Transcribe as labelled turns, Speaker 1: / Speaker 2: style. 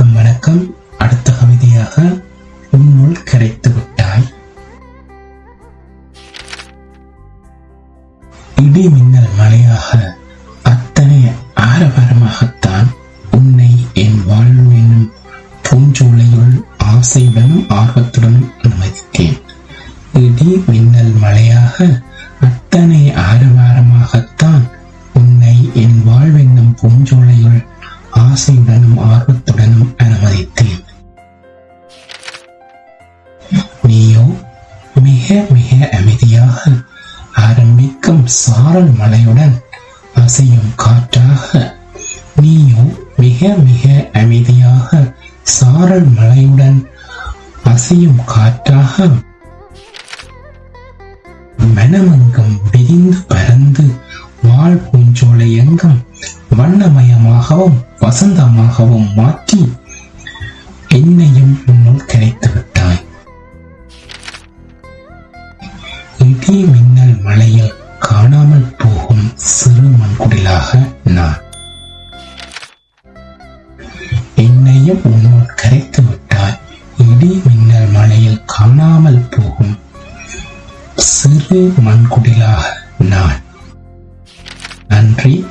Speaker 1: வணக்கம். அடுத்த கவிதையாக உன்னுள் கரைத்து விட்டாய். இடி மின்னல் மழையாக அத்தனை ஆரவாரமாகத்தான் உன்னை என் வாழ்வு என்னும் பூஞ்சோலையுள் ஆசையுடனும் ஆர்வத்துடனும் அனுமதித்தேன் இடி மின்னல் மழையாக அத்தனை ஆரவார ஆசையுடனும் ஆர்வத்துடனும் அனுமதித்தேன் நீயோ மிக மிக அமைதியாக ஆரம்பிக்கும் சாரல் மலையுடன் அசையும் காற்றாக நீயோ மிக மிக அமைதியாக சாரல் மலையுடன் அசையும் காற்றாக மனமெங்கும் விரிந்து பறந்து வாழ் பூஞ்சோலை எங்கும் வண்ணமயமாகவும் வசந்தமாகவும் மாற்றி என்னையும் உன்னுள் கிடைத்து விட்டாய். இடி மின்னல் மழையில் காணாமல் போகும் சிறு மண்குடிலாக நான் என்னையும் உன்னுள் கரைத்து விட்டாய். இடி மின்னல் மழையில் காணாமல் போகும் சிறு மண்குடிலாக நான். நன்றி.